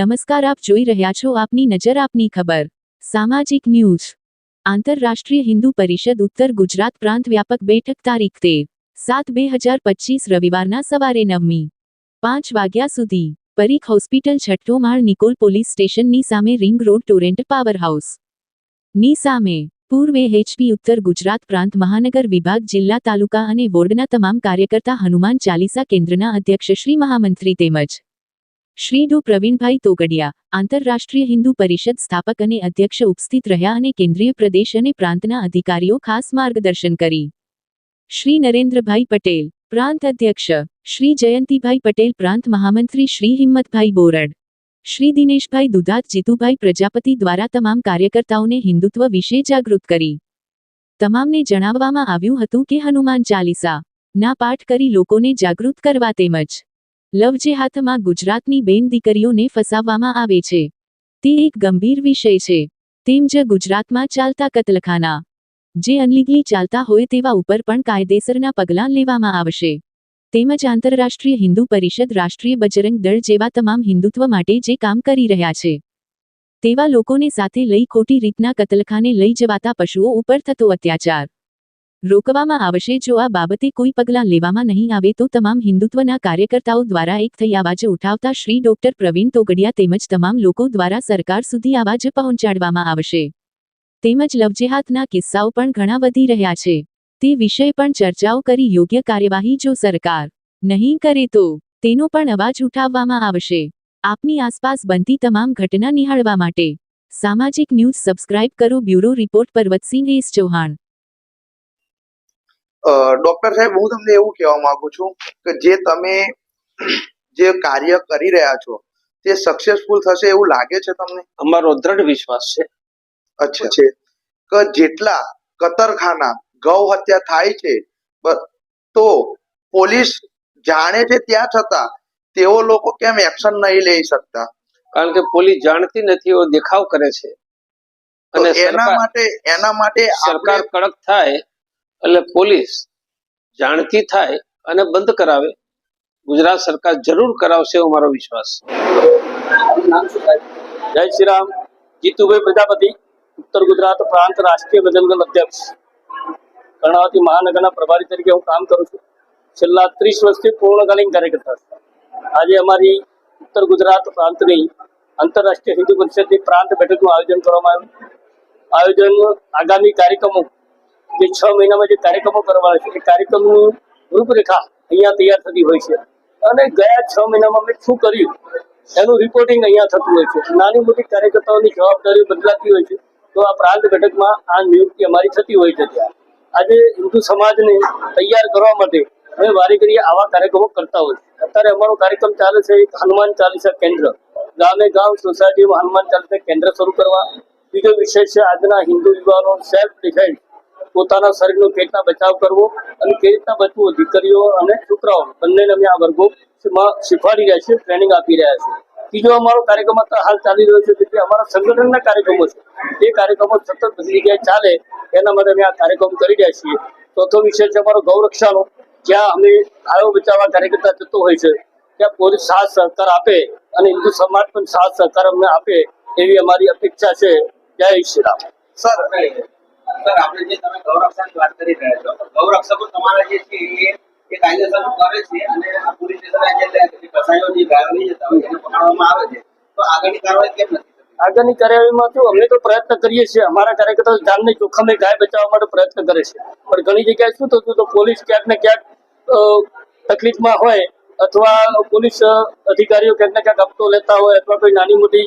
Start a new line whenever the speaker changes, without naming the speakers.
નમસ્કાર, આપ જોઈ રહ્યા છો આપની નજર, આપની ખબર. સામાજિક ન્યૂઝ. આંતરરાષ્ટ્રીય હિન્દુ પરિષદ ઉત્તર ગુજરાત પ્રાંત વ્યાપક બેઠક તારીખ તેર સાત બે હજાર પચીસ રવિવારના સવારે નવમી પાંચ વાગ્યા સુધી. પરીખ હોસ્પિટલ છઠ્ઠો માળ નિકોલ પોલીસ સ્ટેશનની સામે ring road Torrent power house. ની સામે પૂર્વે એચપી ઉત્તર ગુજરાત પ્રાંત મહાનગર વિભાગ જિલ્લા તાલુકા અને વોર્ડના તમામ કાર્યકર્તા હનુમાન ચાલીસા કેન્દ્રના અધ્યક્ષ શ્રી મહામંત્રી તેમજ શ્રી ડો પ્રવીણભાઈ તોગડિયા, આંતરરાષ્ટ્રીય હિન્દુ પરિષદ સ્થાપક અને અધ્યક્ષ ઉપસ્થિત રહ્યા અને કેન્દ્રીય પ્રદેશ અને પ્રાંતના અધિકારીઓ ખાસ માર્ગદર્શન કરી. શ્રી નરેન્દ્રભાઈ પટેલ, પ્રાંત અધ્યક્ષ. શ્રી જયંતિભાઈ પટેલ, પ્રાંત મહામંત્રી શ્રી હિંમતભાઈ બોરડ. શ્રી દિનેશભાઈ દુધાત, જીતુભાઈ પ્રજાપતિ દ્વારા તમામ કાર્યકર્તાઓને હિન્દુત્વ વિશે જાગૃત કરી. તમામને જણાવવામાં આવ્યું હતું કે હનુમાન ચાલીસા, ના પાઠ કરી લોકોને જાગૃત કરવા તેમજ લવ જેહાદમાં ગુજરાતની બેન દીકરીઓને ફસાવવામાં આવે છે. તે એક ગંભીર વિષય છે. તેમ જ ગુજરાતમાં ચાલતા કતલખાના. જે અનલીગલી ચાલતા હોય તેવા ઉપર પણ કાયદેસરના પગલાં લેવામાં આવશે. તેમજ આંતરરાષ્ટ્રીય હિન્દુ પરિષદ રાષ્ટ્રીય બજરંગ દળ જેવા તમામ હિન્દુત્વ માટે જે કામ કરી રહ્યા છે. તેવા લોકોને સાથે લઈ ખોટી રીતના કતલખાને લઈ જવાતા પશુઓ ઉપર થતો અત્યાચાર. રોકવામાં આવશે. જો આ બાબતે કોઈ પગલાં લેવામાં નહીં આવે તો તમામ હિન્દુત્વના કાર્યકર્તાઓ દ્વારા એક થઈ આવાજ ઉઠાવતા શ્રી ડોક્ટર પ્રવીણ તોગડિયા તેમજ તમામ લોકો દ્વારા સરકાર સુધી આવાજ પહોંચાડવામાં આવશે. તેમજ લવજેહાતના કિસ્સાઓ પણ ઘણા વધી રહ્યા છે. તે વિષય પણ ચર્ચાઓ કરી યોગ્ય કાર્યવાહી જો સરકાર નહીં કરે તો તેનો પણ અવાજ ઉઠાવવામાં આવશે. આપની આસપાસ બનતી તમામ ઘટના નિહાળવા માટે સામાજિક ન્યૂઝ સબસ્ક્રાઇબ કરો. Bureau report Parvatsinh S. Chauhan.
Doctor સાહેબ હું તમને એવું કહેવા માંગુ છું કે જે તમે જે કાર્ય કરી રહ્યા છો તે સક્સેસફુલ થશે એવું લાગે છે તમને?
અમારો દ્રઢ વિશ્વાસ છે.
અચ્છા. છે કે જેટલા કતરખાના ગૌ હત્યા થાય છે તો પોલીસ જાણે છે ત્યાં છતાં તેઓ લોકો કેમ એક્શન નહીં લઈ શકતા?
કારણ કે પોલીસ જાણતી નથી એવો દેખાવ કરે છે. અને
એના માટે એના માટે
સરકાર કડક થાય એટલે પોલીસ જાણતી થાય અને બંધ કરાવે. ગુજરાત સરકાર જરૂર કરાવશે એવો મારો વિશ્વાસ
જય શ્રી રામ. જીતુભાઈ પ્રજાપતિ, ઉત્તર ગુજરાત પ્રાંત રાષ્ટ્રીય બજરંગ અધ્યક્ષ. કર્ણાવતી મહાનગરના પ્રભારી તરીકે હું કામ કરું છું. છેલ્લા ત્રીસ વર્ષથી પૂર્ણકાલીન કાર્યકર્તા આજે અમારી ઉત્તર ગુજરાત પ્રાંતની આંતરરાષ્ટ્રીય હિન્દુ પરિષદની પ્રાંત બેઠકનું આયોજન કરવામાં આવ્યું. આયોજન આગામી કાર્યક્રમો જે છ મહિનામાં જે કાર્યક્રમો કરવાના છે, એ કાર્યક્રમની રૂપરેખા અહીંયા તૈયાર થતી હોય છે. અને ગયા છ મહિનામાં મેં શું કર્યું? એનું રિપોર્ટિંગ અહીંયા થતું હોય છે. નાની મોટી કાર્યકર્તાઓની જવાબદારી બદલાતી હોય છે. તો આ પ્રાંત ઘટકમાં આ નિયુક્તિ અમારી થતી હોય છે ત્યાં. આજે હિન્દુ સમાજને તૈયાર કરવા માટે અમે વારી કરીએ આવા કાર્યક્રમો કરતા હોય અત્યારે અમારો કાર્યક્રમ ચાલે છે એક હનુમાન ચાલીસા કેન્દ્ર. ગામે ગામ સોસાયટીમાં હનુમાન ચાલીસા કેન્દ્ર શરૂ કરવા. બીજો વિષય છે આજના હિન્દુ યુવાનો સેલ્ફ ડિફેન્સ પોતાના શરીરનો કેવી રીતના બચાવ કરવો અને કેવી રીતના બચવું. દીકરીઓ અને છોકરાઓ, બંનેને અમે આ વર્ગોમાં શીખવાડી રહ્યા છીએ, ટ્રેનિંગ આપી રહ્યા છીએ. બીજો અમારો કાર્યક્રમ અત્યારે હાલ ચાલી રહ્યો છે જે અમારા સંગઠનના કાર્યક્રમો છે. એ કાર્યક્રમો સતત બધી જગ્યાએ ચાલે, એના માટે અમે આ કાર્યક્રમ કરી રહ્યા છીએ. ચોથો વિષય છે અમારો ગૌરક્ષાનો. જ્યાં અમે ગાયો બચાવવા કાર્યકર્તા જતો હોય છે, ત્યાં પોલીસ સાથ સહકાર આપે અને હિન્દુ સમાજ પણ સાથ સહકાર અમને આપે એવી અમારી અપેક્ષા છે. જય શ્રી રામ.
સર
આગળની
કાર્યવાહીમાં શું, અમે તો પ્રયત્ન કરીએ છીએ. અમારા કાર્યકર્તાઓ જાનને જોખમે ગાય બચાવવા માટે પ્રયત્ન કરે છે. પણ ઘણી જગ્યાએ શું થતું, તો પોલીસ ક્યાંક ને ક્યાંક તકલીફમાં હોય અથવા પોલીસ અધિકારીઓ ક્યાંક ને ક્યાંક હપ્તો લેતા હોય અથવા કોઈ નાની મોટી